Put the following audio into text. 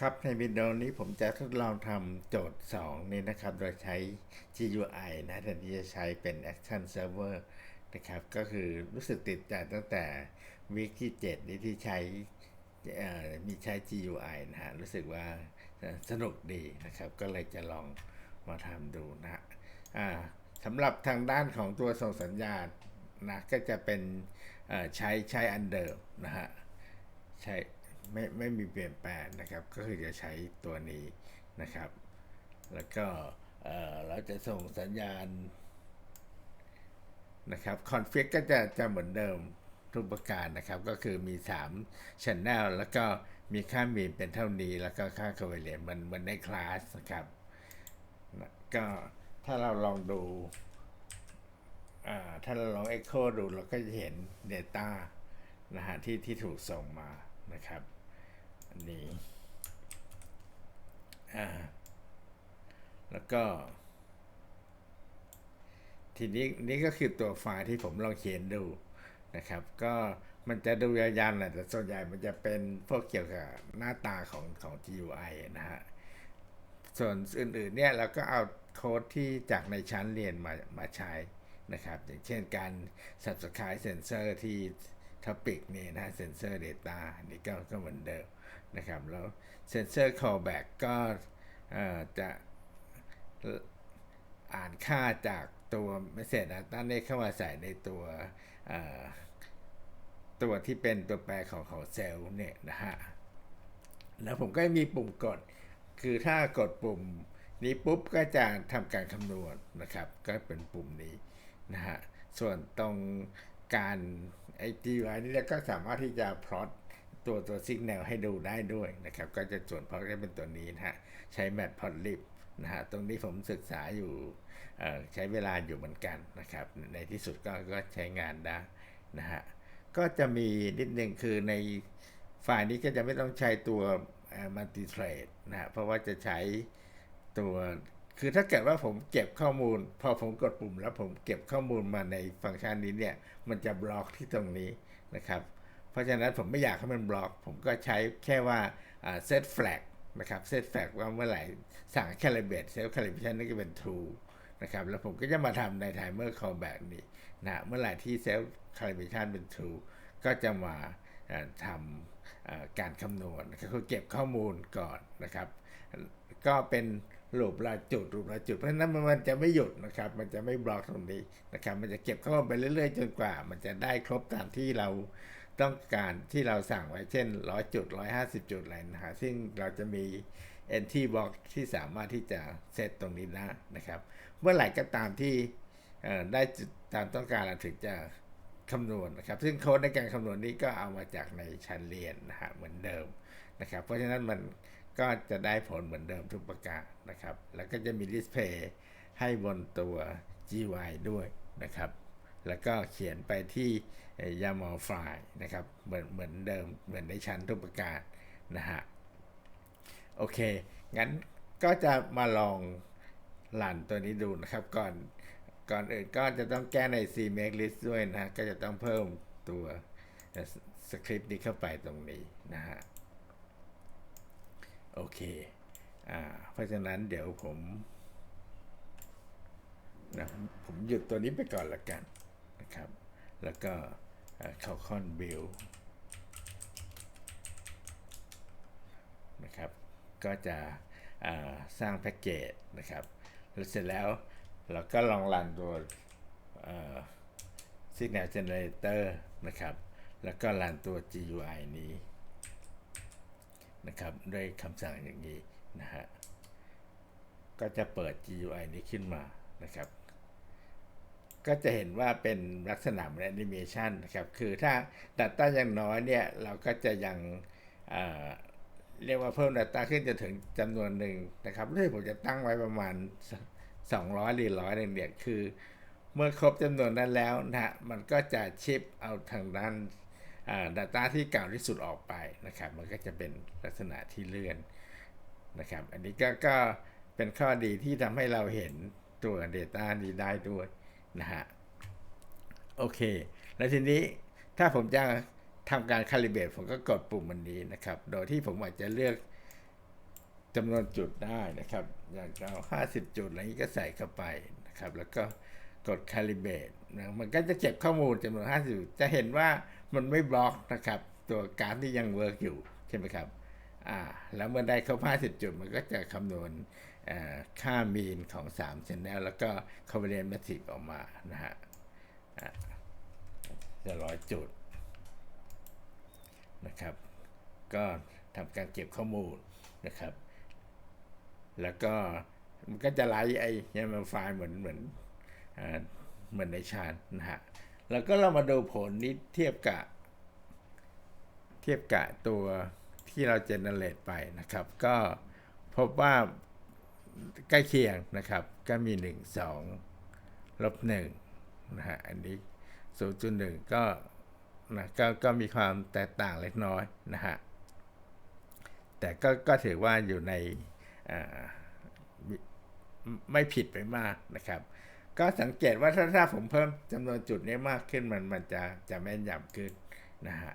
ครับในวิดีโอนี้ผมจะทดลองทำโจทย์ 2 นี้นะครับ โดยใช้ GUI นะแทนที่จะใช้เป็น Action Server นะครับ ก็คือรู้สึกติดใจตั้งแต่วีคที่ 7 นี้ที่ใช้มีใช้ GUI นะฮะ รู้สึกว่าสนุกดีนะครับ ก็เลยจะลองมาทำดูนะฮะสำหรับทางด้านของตัวส่งสัญญาณนะ ก็จะเป็นใช้ใช้อันเดิมนะฮะ ใช่ ไม่ไม่มีเปลี่ยนแปลงนะครับ ก็คือจะใช้ตัวนี้นะครับ แล้วก็เอ่อเราจะส่งสัญญาณนะครับคอนฟิกก็จะจะเหมือนเดิมทุกประการนะครับ ก็คือมี3 Channel แล้วก็มีค่ามีนเป็นเท่านี้ แล้วก็ค่า Covariance มันมันในคลาสนะครับนะก็ถ้าเราลองดูอ่าถ้าเราลอง Echo ดูเราก็จะเห็น Data นะฮะที่ที่ถูกส่งมานะครับ นี้อ่าแล้วก็ ทีนี้นี่ก็คือตัวไฟล์ที่ผมลองเขียนดูนะครับ ก็มันจะดูยาวๆหน่อยแต่ส่วนใหญ่มันจะเป็นพวกเกี่ยวกับหน้าตาของของ GUI นะฮะส่วนอื่นๆเนี่ยเราก็เอาโค้ดที่จากในชั้นเรียนมามาใช้นะครับ อย่างเช่นการ subscribe sensor ที่ topic นี่นะ sensor data นี่ก็ก็เหมือนเดิมนะครับ แล้ว sensor callback ก็จะอ่านค่าจากตัว message data เนี่ยเข้ามาใส่ในตัวตัวที่เป็นตัวแปรของของเซลล์เนี่ยนะฮะ แล้วผมก็มีปุ่มกด คือถ้ากดปุ่มนี้ปุ๊บก็จะทำการคำนวณนะครับ ก็เป็นปุ่มนี้นะฮะ ส่วนตรงการ ไอจีไว้นี่ก็สามารถที่จะพลอตตัวตัวซิกแนลให้ดูได้ด้วยนะครับ ก็จะส่วนพลอตก็เป็นตัวนี้นะฮะ ใช้แมทพอตลิฟนะฮะ ตรงนี้ผมศึกษาอยู่ใช้เวลาอยู่เหมือนกันนะครับ ในที่สุดก็ก็ใช้งานได้นะฮะ ก็จะมีนิดนึงคือในไฟล์นี้ก็จะไม่ต้องใช้ตัวมัลติเทรดนะฮะ เพราะว่าจะใช้ตัว คือถ้าเกิดว่าผมเก็บข้อมูล พอผมกดปุ่มแล้วผมเก็บข้อมูลมาในฟังก์ชันนี้เนี่ย มันจะบล็อกที่ตรงนี้นะครับ เพราะฉะนั้นผมไม่อยากให้มันบล็อก ผมก็ใช้แค่ว่าเซตแฟลกนะครับเซตแฟลกว่าเมื่อไหร่สั่ง calibrate self calibration นี่ก็เป็น true นะครับแล้วผมก็จะมาทำใน timer callback นี้นะเมื่อไหร่ที่ self calibration เป็น true ก็จะมาทำการคำนวณนะครับคือเก็บข้อมูลก่อนนะครับ ก็เป็นรูปละจุดรูปละจุด เพราะฉะนั้นมันจะไม่หยุดนะครับ มันจะไม่บล็อกตรงนี้นะครับ มันจะเก็บข้อมูลไปเรื่อยๆ จนกว่า มันจะได้ครบตามที่เราต้องการที่เราสั่งไว้เช่น 100 จุด 150 จุดอะไรนะฮะซึ่งเราจะมี entry box ที่สามารถที่จะเซตตรงนี้ได้นะครับ เมื่อไหร่ก็ตามที่ได้ตามต้องการเราถึงจะคำนวณนะครับ ซึ่งโค้ดในการคำนวณนี้ก็เอามาจากในชั้นเรียนนะฮะเหมือนเดิมนะครับ เพราะฉะนั้นมัน ก็จะได้ผลเหมือนเดิมทุกประการนะครับ แล้วก็จะมีดิสเพย์ให้บนตัว GY ด้วยนะครับ แล้วก็เขียนไปที่ YAML ไฟล์นะครับเหมือนเหมือนเดิมเหมือนในชั้นทุกประการนะฮะโอเค งั้นก็จะมาลองหลั่นตัวนี้ดูนะครับ ก่อนก่อนอื่นก็จะต้องแก้ใน CMake list ด้วยนะ ก็จะต้องเพิ่มตัวสคริปต์นี้เข้าไปตรงนี้นะฮะ โอเคอ่าเพราะฉะนั้นเดี๋ยวผมนะผมหยุดตัวนี้ไปก่อนละกันนะครับ แล้วก็เข้าคอนบิลนะครับ ก็จะสร้างแพ็กเกจนะครับแล้วเสร็จแล้วเราก็ลองรันตัว Signal Generator นะครับ แล้วก็รันตัว GUI นี้ นะครับด้วยคำสั่งอย่างนี้นะฮะก็จะเปิด GUI นี้ขึ้นมานะครับ ก็จะเห็นว่าเป็นลักษณะเหมือนแอนิเมชันนะครับคือถ้า Data ยังน้อยเนี่ยเราก็จะยังเเรียกว่าเพิ่ม Data ขึ้นจะถึงจำนวนหนึ่งนะครับเรื่องผมจะตั้งไว้ประมาณ 200หรือร้อยหนึ่งเนี่ยคือ เมื่อครบจำนวนนั้นแล้วนะฮะมันก็จะชิปเอาทางด้าน Data ที่เก่าที่สุดออกไปนะครับ มันก็จะเป็นลักษณะที่เลื่อนนะครับ อันนี้ก็ก็เป็นข้อดีที่ทำให้เราเห็นตัว Data นี้ได้ด้วยนะฮะ โอเค แล้วทีนี้ถ้าผมจะทำการคาลิเบตผมก็กดปุ่มมันนี้นะครับ โดยที่ผมอาจจะเลือกจำนวนจุดได้นะครับ อย่างเรา 50 จุดอะไรนี้ก็ใส่เข้าไปนะครับ แล้วก็กด calibrate นะมันก็จะเก็บข้อมูลจำนวน 50จุดจะเห็นว่ามันไม่บล็อกนะครับ ตัวการที่ยังเวิร์กอยู่ใช่ไหมครับอ่าแล้วเมื่อได้ครบ50 จุด มันก็จะคำนวณค่ามีนของ3 channel แล้วก็ covariance matrix ออกมานะฮะจะร้อยจุดนะครับ ก็ทำการเก็บข้อมูลนะครับ แล้วก็มันก็จะไลฟ์ไอ้ยังมันไฟล์เหมือนเหมือน เหมือนในชาร์ตนะฮะ แล้วก็เรามาดูผลนี้เทียบกับ เทียบกับตัวที่เราเจเนเรตไปนะครับ ก็พบว่าใกล้เคียงนะครับ ก็มี 1 2ลบ1นะฮะ อันนี้ 0.1 ก็นะก็ก็มีความแตกต่างเล็กน้อยนะฮะ แต่ก็ก็ถือว่าอยู่ในไม่ผิดไปมากนะครับ ก็สังเกตว่าถ้าถ้าผมเพิ่มจำนวนจุดนี้มากขึ้นมันมันจะจะแม่นยำขึ้นนะฮะ